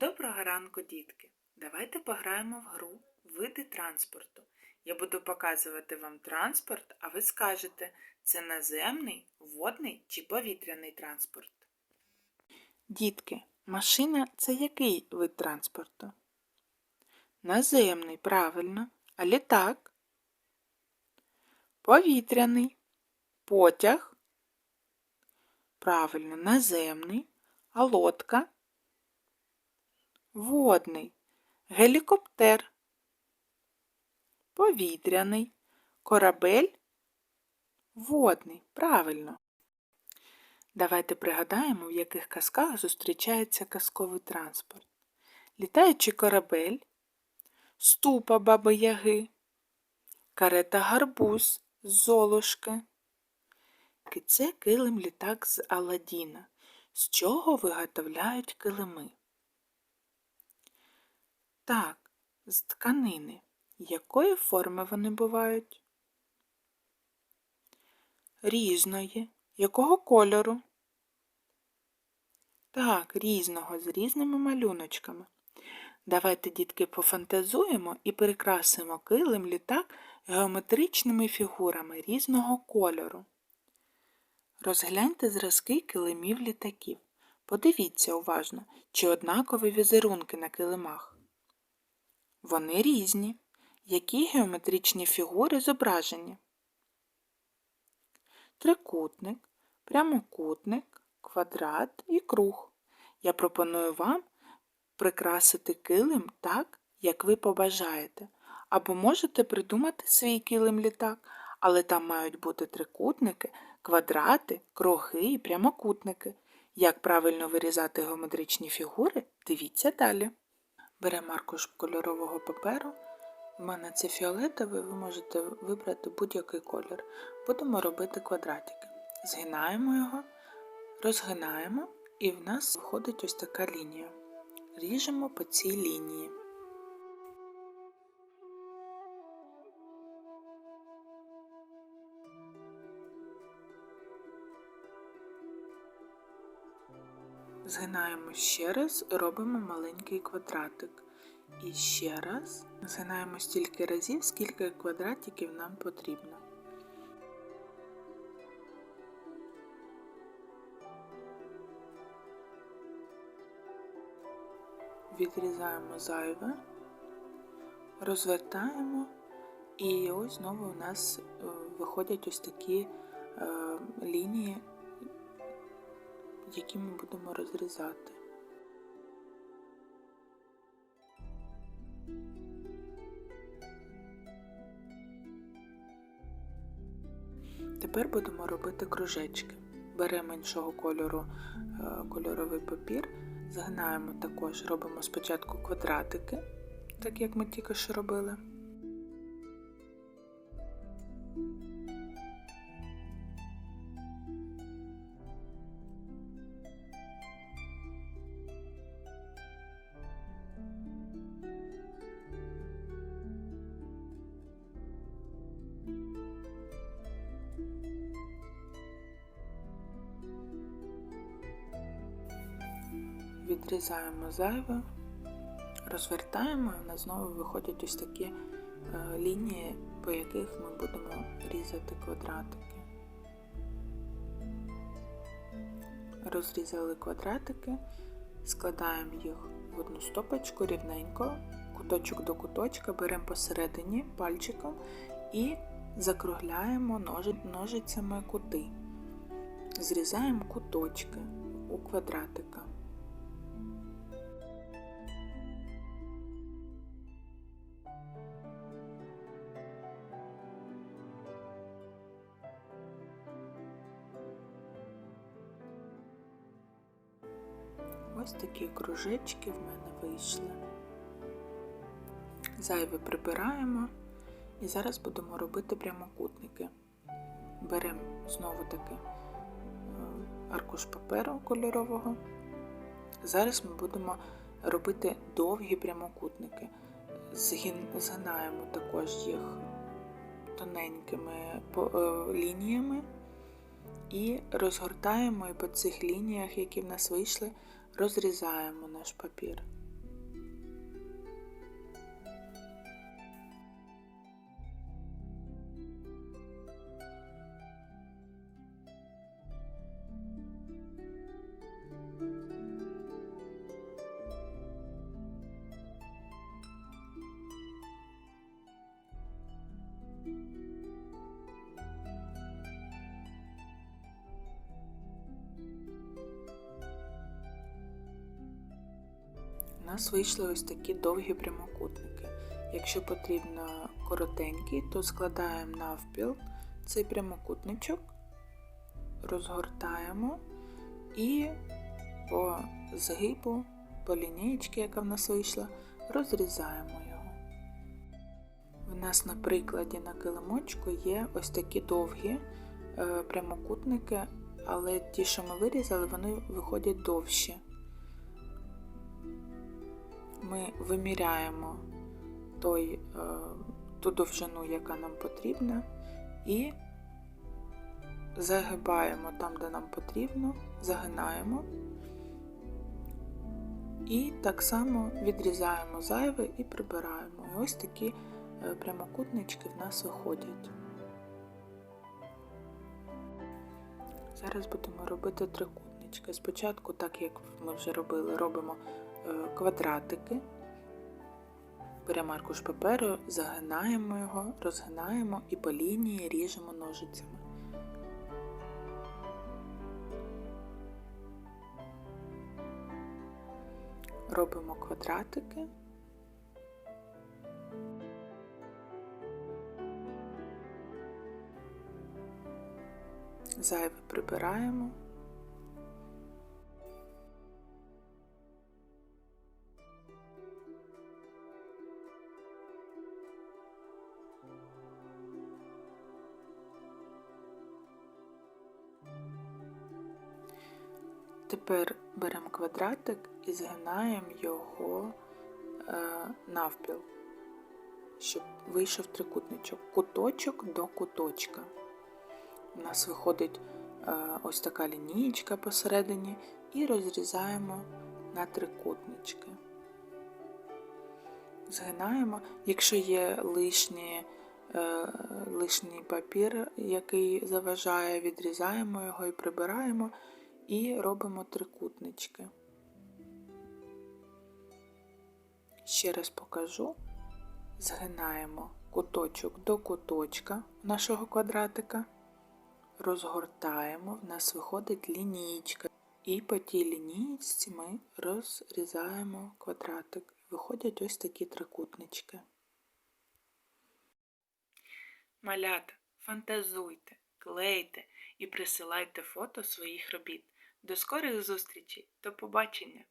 Доброго ранку, дітки! Давайте пограємо в гру Види транспорту. Я буду показувати вам транспорт, а ви скажете, це наземний, водний чи повітряний транспорт. Дітки, машина це який вид транспорту? Наземний, правильно. А літак? Повітряний. Потяг? Правильно, наземний. А лодка? Водний, гелікоптер, повітряний, корабель, водний. Правильно. Давайте пригадаємо, в яких казках зустрічається казковий транспорт. Літаючий корабель, ступа баби Яги, карета гарбуз з Золушки. Це килим літак з Аладдіна. З чого виготовляють килими? Так, з тканини. Якої форми вони бувають? Різної. Якого кольору? Так, різного, з різними малюночками. Давайте, дітки, пофантазуємо і прикрасимо килим літак геометричними фігурами різного кольору. Розгляньте зразки килимів літаків. Подивіться уважно, чи однакові візерунки на килимах. Вони різні. Які геометричні фігури зображені? Трикутник, прямокутник, квадрат і круг. Я пропоную вам прикрасити килим так, як ви побажаєте. Або можете придумати свій килим літак, але там мають бути трикутники, квадрати, круги і прямокутники. Як правильно вирізати геометричні фігури, дивіться далі. Беремо аркуш кольорового паперу. У мене це фіолетовий, ви можете вибрати будь-який колір. Будемо робити квадратики. Згинаємо його, розгинаємо, і в нас виходить ось така лінія. Ріжемо по цій лінії. Згинаємо ще раз, робимо маленький квадратик. І ще раз згинаємо стільки разів, скільки квадратиків нам потрібно. Відрізаємо зайве, розвертаємо, і ось знову у нас е, виходять ось такі е, лінії, які ми будемо розрізати. Тепер будемо робити кружечки. Беремо іншого кольору е, кольоровий папір, згинаємо також, робимо спочатку квадратики, так як ми тільки що робили. Відрізаємо зайве, розвертаємо і в нас знову виходять ось такі е, лінії, по яких ми будемо різати квадратики. Розрізали квадратики, складаємо їх в одну стопочку рівненько, куточок до куточка, беремо посередині пальчиком і закругляємо ножицями кути. Зрізаємо куточки у квадратика. Ось такі кружечки в мене вийшли. Зайве прибираємо і зараз будемо робити прямокутники. Беремо знову таки е, аркуш паперу кольорового. Зараз ми будемо робити довгі прямокутники. Згинаємо також їх тоненькими е, лініями і розгортаємо і по цих лініях, які в нас вийшли, розрізаємо наш папір. Нас вийшли ось такі довгі прямокутники. Якщо потрібно коротенький, то складаємо навпіл цей прямокутничок, розгортаємо і по згибу, по лінієчці, яка в нас вийшла, розрізаємо його. В нас на прикладі на килимочку є ось такі довгі е, прямокутники, але ті, що ми вирізали, вони виходять довші. Ми виміряємо той, е, ту довжину, яка нам потрібна, і загибаємо там, де нам потрібно, загинаємо. І так само відрізаємо зайве і прибираємо. І ось такі е, прямокутнички в нас виходять. Зараз будемо робити трикутнички. Спочатку, так як ми вже робили, робимо квадратики. Беремо аркуш паперу, загинаємо його, розгинаємо і по лінії ріжемо ножицями. Робимо квадратики. Зайве прибираємо. Тепер беремо квадратик і згинаємо його е, навпіл, щоб вийшов трикутничок, куточок до куточка. У нас виходить е, ось така лінієчка посередині і розрізаємо на трикутнички. Згинаємо, якщо є лишні, е, лишній папір, який заважає, відрізаємо його і прибираємо і робимо трикутнички. Ще раз покажу. Згинаємо куточок до куточка нашого квадратика, розгортаємо, в нас виходить лінійка. І по тій лінійці ми розрізаємо квадратик. Виходять ось такі трикутнички. Малята, фантазуйте, клейте і присилайте фото своїх робіт. До скорих зустрічей, до побачення!